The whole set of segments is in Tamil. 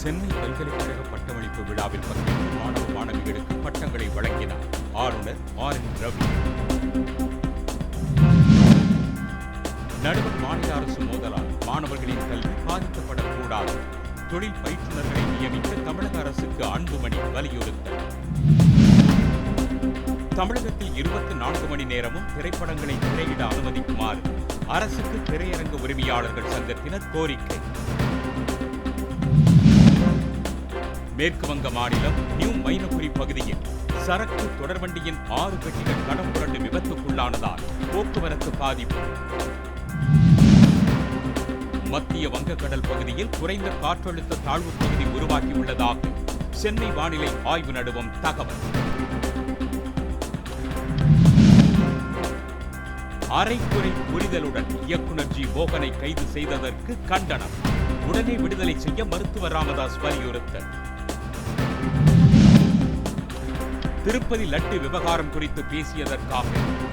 சென்னை பல்கலைக்கழக பட்டமளிப்பு விழாவில் பங்கேற்ற மாணவ மாணவிகளுக்கு பட்டங்களை வழங்கினார் ஆளுநர் ஆர் என் ரவி. நடுவர் மாநில அரசு மோதலால் மாணவர்களின் கல்வி பாதிக்கப்படக்கூடாது. தொழில் பயிற்றுநர்களை நியமிக்க தமிழக அரசுக்கு அன்புமணி வலியுறுத்தல். தமிழகத்தில் இருபத்தி நான்கு மணி நேரமும் திரைப்படங்களை திரையிட அனுமதிக்குமாறு அரசுக்கு திரையரங்கு உரிமையாளர்கள் சங்கத்தினர் கோரிக்கை. மேற்கு வங்க மாநிலம் நியூ மைனபுரி பகுதியில் சரக்கு தொடர்வண்டியின் ஆறு பெட்டிகள் கடம் புரண்டு விபத்துக்குள்ளானதால் போக்குவரத்து பாதிப்பு. மத்திய வங்கக்கடல் பகுதியில் குறைந்த காற்றழுத்த தாழ்வு பகுதி உருவாகியுள்ளதாக சென்னை வானிலை ஆய்வு நடுவம் தகவல். அரைக்குறை புரிதலுடன் இயக்குனர் ஜி. மோகனை கைது செய்ததற்கு கண்டனம். உடனே விடுதலை செய்ய மருத்துவர் ராமதாஸ் வலியுறுத்தல். திருப்பதி லட்டு விவகாரம் குறித்து பேசியதற்காக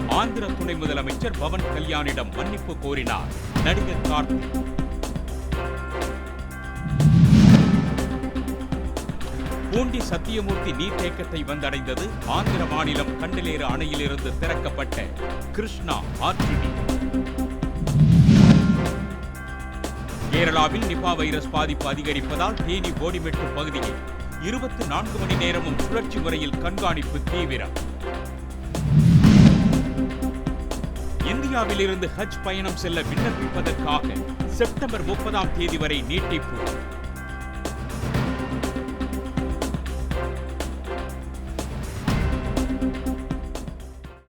ஆந்திர துணை முதலமைச்சர் பவன் கல்யாணிடம் மன்னிப்பு கோரினார். நடிகர் கார்த்திக் பூண்டி சத்தியமூர்த்தி நீர்த்தேக்கத்தை வந்தடைந்தது ஆந்திர மாநிலம் கண்டலேறு அணையிலிருந்து திறக்கப்பட்ட கிருஷ்ணா ஆற்று கேரளாவில் நிபா வைரஸ் பாதிப்பு அதிகரிப்பதால் தேனி போடிமெட்டு பகுதியில் இருபத்தி நான்கு மணி நேரமும் சுழற்சி முறையில் கண்காணிப்பு தீவிரம். இந்தியாவிலிருந்து ஹஜ் பயணம் செல்ல விண்ணப்பிப்பதற்காக செப்டம்பர் முப்பதாம் தேதி வரை நீட்டிப்பு.